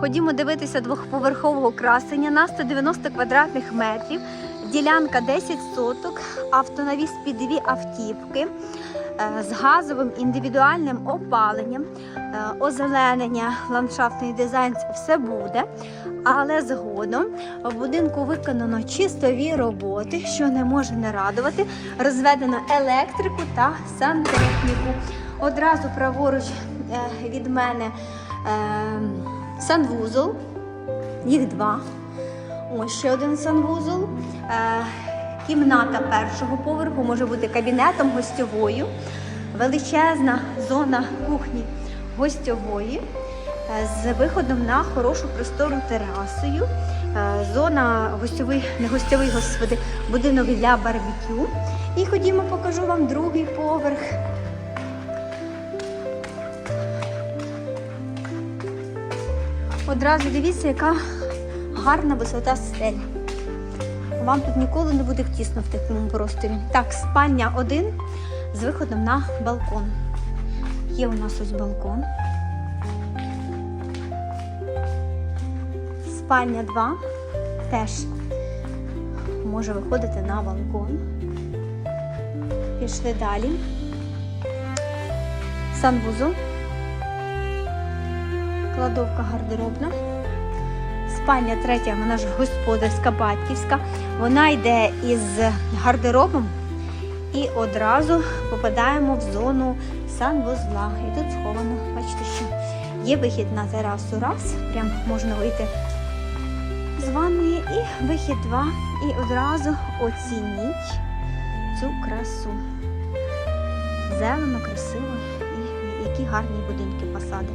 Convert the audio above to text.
Ходімо дивитися двохповерхового красення на 190 квадратних метрів. Ділянка 10 соток, автонавіз під дві автівки е, з газовим індивідуальним опаленням, е, озеленення, ландшафтний дизайн все буде. Але згодом в будинку виконано чистові роботи, що не може не радувати. Розведено електрику та сантехніку. Одразу праворуч е, від мене санвузол, їх два. Ось ще один санвузол. Е, кімната першого поверху може бути кабінетом гостьовою. Величезна зона кухні гостьової е, з виходом на хорошу простору терасою. Е, Зона гостьовий, не гостьовий, господи, будинок для барбекю. І ходімо, покажу вам другий поверх. Одразу дивіться, яка гарна висота стелі. Вам тут ніколи не буде тісно в такому просторі. Так, спальня 1 з виходом на балкон. Є у нас ось балкон. Спальня 2 теж може виходити на балкон. Пішли далі. Санвузол. Кладовка гардеробна. Спальня третя, вона ж господарська, батьківська. Вона йде із гардеробом і одразу попадаємо в зону санвузла. І тут сховано, бачите, що є вихід на терасу раз, прям можна вийти з ванної, і вихід два. І одразу оцініть цю красу. Зелено, красиво і які гарні будинки, фасади.